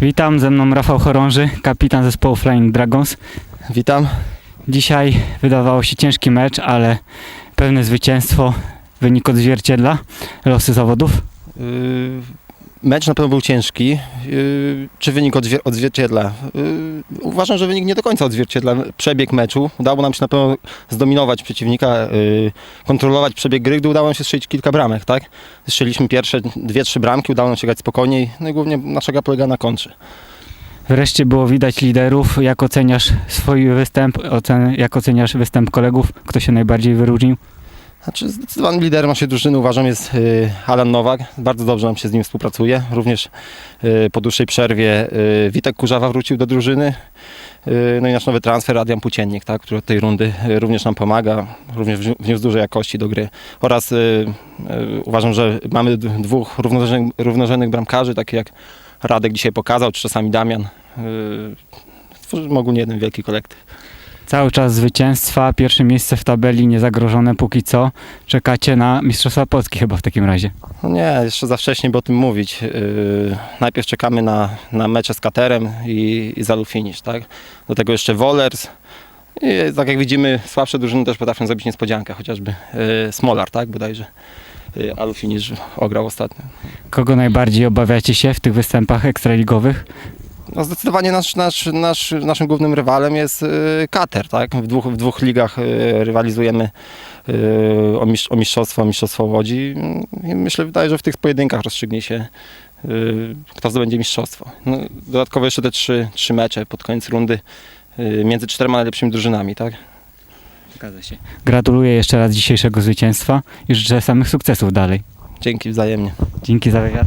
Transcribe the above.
Witam, ze mną Rafał Chorąży, kapitan zespołu Flying Dragons. Witam. Dzisiaj wydawało się ciężki mecz, ale pewne zwycięstwo, wynik odzwierciedla losy zawodów. Yy, Mecz na pewno był ciężki. Yy, Czy wynik odzwier- odzwierciedla? Yy, Uważam, że wynik nie do końca odzwierciedla przebieg meczu. Udało nam się na pewno zdominować przeciwnika, yy, kontrolować przebieg gry, gdy udało nam się strzelić kilka bramek, tak? Strzeliśmy pierwsze dwie, trzy bramki, udało nam się grać spokojniej, no i głównie nasza gra polega na kontrze. Wreszcie było widać liderów. Jak oceniasz swój występ? Jak oceniasz występ kolegów? Kto się najbardziej wyróżnił? Znaczy zdecydowanym liderem naszej drużyny uważam jest y, Alan Nowak. Bardzo dobrze nam się z nim współpracuje. Również y, po dłuższej przerwie y, Witek Kurzawa wrócił do drużyny. No i nasz nowy transfer Adrian Płóciennik, tak, który od tej rundy również nam pomaga. Również wnió- wniósł dużej jakości do gry. Oraz uważam, że mamy dwóch równorzędnych, równorzędnych bramkarzy, takie jak Radek dzisiaj pokazał, czy czasami Damian. Y, Tworzymy ogólnie jeden wielki kolektyw. Cały czas zwycięstwa, pierwsze miejsce w tabeli niezagrożone póki co. Czekacie na Mistrzostwa Polski chyba w takim razie. No nie, jeszcze za wcześnie, by o tym mówić. Yy, najpierw czekamy na, na mecze z Katerem i, i Zalu Finish, tak? Do tego jeszcze Wollers. I tak jak widzimy, słabsze drużyny też potrafią zrobić niespodziankę, chociażby yy, Smolar, tak? Bodajże yy, Alu Finish ograł ostatnio. Kogo najbardziej obawiacie się w tych występach ekstraligowych? No zdecydowanie nasz, nasz, nasz, naszym głównym rywalem jest yy, Kater, tak? W dwóch, w dwóch ligach yy, rywalizujemy yy, o, mistrz, o mistrzostwo, o mistrzostwo Łodzi. I myślę, wydaje, że w tych pojedynkach rozstrzygnie się kto zdobędzie mistrzostwo. No, dodatkowo jeszcze te trzy, trzy mecze pod koniec rundy między czterema najlepszymi drużynami, tak? Zgadza się. Gratuluję jeszcze raz dzisiejszego zwycięstwa i życzę samych sukcesów dalej. Dzięki wzajemnie. Dzięki za wywiad.